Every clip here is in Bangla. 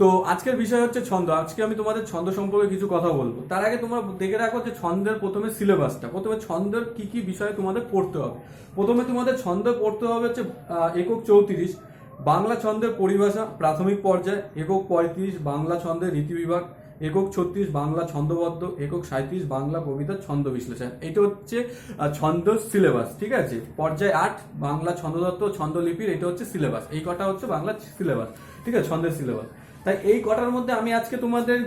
তো আজকের বিষয় হচ্ছে ছন্দ। আজকে আমি তোমাদের ছন্দ সম্পর্কে কিছু কথা বলব। তার আগে তোমরা দেখে রাখো যে ছন্দের প্রথমে সিলেবাসটা প্রথমে ছন্দের কি কি বিষয়ে তোমাদের পড়তে হবে। প্রথমে তোমাদের ছন্দ পড়তে হবে হচ্ছে একক চৌত্রিশ, বাংলা ছন্দের পরিভাষা, প্রাথমিক পর্যায়ে, একক পঁয়ত্রিশ, বাংলা ছন্দের রীতি বিভাগ, একক ছত্রিশ, বাংলা ছন্দবদ্ধ, একক সাঁত্রিশ বাংলা কবিতা ছন্দ বিশ্লেষণ। এটা হচ্ছে ছন্দ সিলেবাস ঠিক আছে? পর্যায় আট, বাংলা ছন্দদত্ত ছন্দলিপির এটা হচ্ছে সিলেবাস এই কটা হচ্ছে বাংলা সিলেবাস ঠিক আছে? ছন্দের সিলেবাস তাই এই কটার মধ্যে আমি আজকে তোমাদের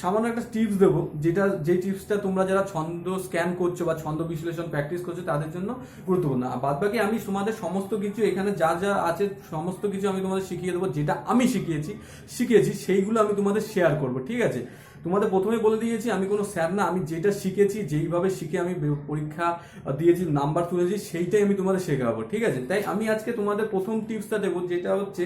সামান্য একটা টিপস দেব, যেটা, যে টিপসটা তোমরা যারা ছন্দ স্ক্যান করছ বা ছন্দ বিশ্লেষণ প্র্যাকটিস করছ, তাদের জন্য গুরুত্বপূর্ণ। বাদ বাকি আমি তোমাদের সমস্ত কিছু এখানে যা যা আছে, সমস্ত কিছু আমি তোমাদের শিখিয়ে দেবো, যেটা আমি শিখিয়েছি শিখিয়েছি, সেইগুলো আমি তোমাদের শেয়ার করব, ঠিক আছে? তোমাদের প্রথমে বলে দিয়েছি, আমি কোনো স্যার না, আমি যেটা শিখেছি, যেইভাবে শিখে আমি পরীক্ষা দিয়েছি, নাম্বার তুলেছি, সেইটাই আমি তোমাদের শেখাবো, ঠিক আছে? তাই আমি আজকে তোমাদের প্রথম টিপসটা দেবো, যেটা হচ্ছে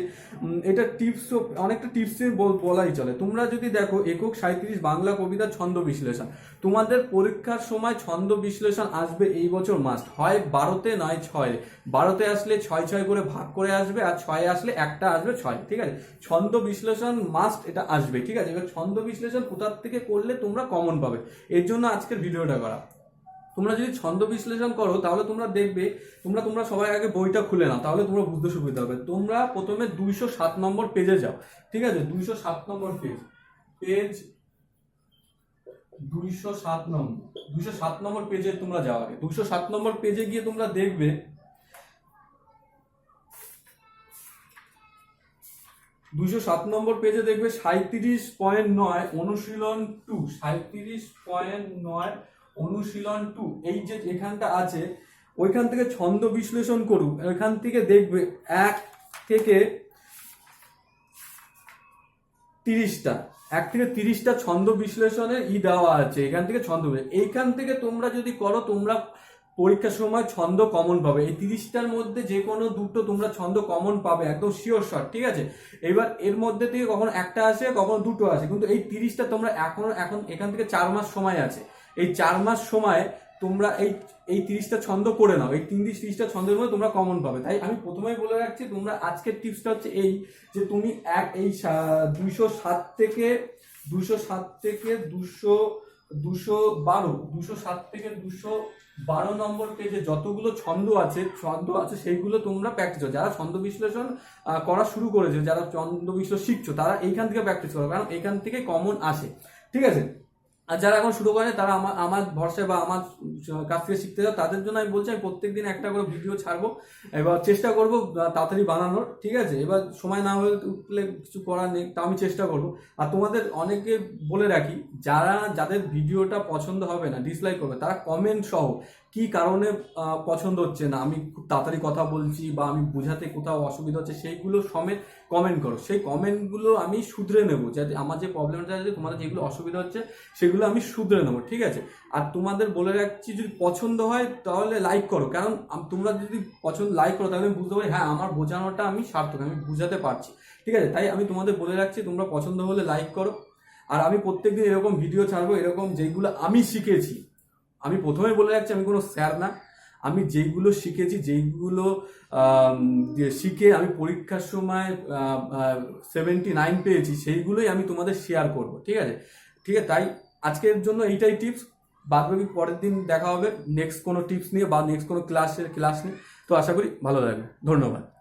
এটা টিপস, অনেকটা টিপসে বলাই চলে। তোমরা যদি দেখো, একক সাঁত্রিশ বাংলা কবিতার ছন্দ বিশ্লেষণ। তোমাদের পরীক্ষার সময় ছন্দ বিশ্লেষণ আসবে এই বছর মাস্ট হয় বারোতে, নয় ছয়। বারোতে আসলে ছয় ছয় করে ভাগ করে আসবে, আর ছয় আসলে একটা আসবে ছয়, ঠিক আছে? ছন্দ বিশ্লেষণ মাস্ট এটা আসবে, ঠিক আছে? এবার ছন্দ বিশ্লেষণ কোথার থেকে করলে তোমরা কমন পাবে। এর জন্য আজকের ভিডিওটা করা। তোমরা যদি ছন্দ বিশ্লেষণ করো, তাহলে তোমরা দেখবে, তোমরা তোমরা সবাই আগে বইটা খুলে নাও, তাহলে তোমরা বুঝতে সুবিধা হবে। তোমরা প্রথমে দুইশো সাত নম্বর পেজে যাও, ঠিক আছে? দুইশো সাত নম্বর পেজ পেজ দুইশো সাত নম্বর দুইশো সাত নম্বর পেজে তোমরা যাও আগে। দুইশো সাত নম্বর পেজে গিয়ে তোমরা দেখবে দুশো সাত নম্বর পেজে দেখবে সাঁত্রিশ পয়েন্ট নয়, অনুশীলন টু সাঁত্রিশ পয়েন্ট নয়, অনুশীলন টু এই যে এখানটা আছে, ওইখান থেকে ছন্দ বিশ্লেষণ করুক। এখান থেকে দেখবে এক থেকে তিরিশটা। এক থেকে তিরিশটা ছন্দ বিশ্লেষণের ই দেওয়া আছে, এখান থেকে ছন্দ এইখান থেকে তোমরা যদি করো, তোমরা পরীক্ষার সময় ছন্দ কমন পাবে। এই তিরিশটার মধ্যে যে কোনো দুটো তোমরা ছন্দ কমন পাবে, একদম শিওর শট ঠিক আছে? এবার এর মধ্যে থেকে কখনো একটা আসে, কখনো দুটো আসে। কিন্তু এই তিরিশটা তোমরা এখনও, এখন এখান থেকে চার মাস সময় আছে। এই চার মাস সময় তোমরা এই এই তিরিশটা ছন্দ করে নাও। এই তিরিশ তিরিশটা ছন্দের মধ্যে তোমরা কমন পাবে। তাই আমি প্রথমেই বলে রাখছি, তোমরা আজকের টিপসটা হচ্ছে এই, যে তুমি এক, এই দুইশো সাত থেকে দুশো সাত থেকে দুশো দুশো বারো, দুশো সাত থেকে দুশো বারো নম্বর পেজে যতগুলো ছন্দ আছে ছন্দ আছে সেইগুলো তোমরা প্র্যাকটিস যারা ছন্দ বিশ্লেষণ করা শুরু করেছে, যারা ছন্দ বিশ্লেষণ শিখছো, তারা এইখান থেকে প্র্যাকটিস করো, কারণ এইখান থেকে কমন আসে। ঠিক আছে? আর যারা এখন শুরু করে, তারা আমার আমার ভরসায় বা আমার কাছ থেকে শিখতে যাও। তাদের জন্য আমি বলছি, আমি প্রত্যেক দিন একটা করে ভিডিও ছাড়বো। এবার চেষ্টা করব তাড়াতাড়ি বানানোর, ঠিক আছে? এবার সময় না হয়ে উঠলে কিছু করার নেই তা আমি চেষ্টা করব। আর তোমাদের অনেকে বলে রাখি, যারা, যাদের ভিডিওটা পছন্দ হবে না ডিসলাইক করবে, তারা কমেন্ট সহ কি কারণে পছন্দ হচ্ছে না, আমি খুব তাড়াতাড়ি কথা বলছি বা আমি বোঝাতে কোথাও অসুবিধা হচ্ছে, সেইগুলো সমেত কমেন্ট করো। সেই কমেন্টগুলো আমি শুধরে নেব, যাতে আমার যে প্রবলেমটা আছে, তোমাদের যেগুলো অসুবিধা হচ্ছে, সেগুলো আমি শুধরে নেব, ঠিক আছে? আর তোমাদের বলে রাখছি, যদি পছন্দ হয়, তাহলে লাইক করো। কারণ তোমরা যদি পছন্দ লাইক করো, তাহলে আমি বুঝতে পারি হ্যাঁ আমার বোঝানোটা আমি সার্থক, আমি বুঝাতে পারছি। ঠিক আছে? তাই আমি তোমাদের বলে রাখছি, তোমরা পছন্দ হলে লাইক করো। আর আমি প্রত্যেকদিন এরকম ভিডিও ছাড়বো, এরকম যেগুলো আমি শিখেছি। আমি প্রথমে বলে রাখছি, আমি কোনো স্যার না। আমি যেইগুলো শিখেছি, যেইগুলো শিখে আমি পরীক্ষার সময় সেভেন্টি নাইন পেয়েছি, সেইগুলোই আমি তোমাদের শেয়ার করব, ঠিক আছে? ঠিক আছে? তাই আজকের জন্য এইটাই টিপস বাদ বাকি পরের দিন দেখা হবে। নেক্সট কোনো টিপস নিয়ে বা নেক্সট কোনো ক্লাসের ক্লাস নিয়ে। তো আশা করি ভালো লাগবে ধন্যবাদ।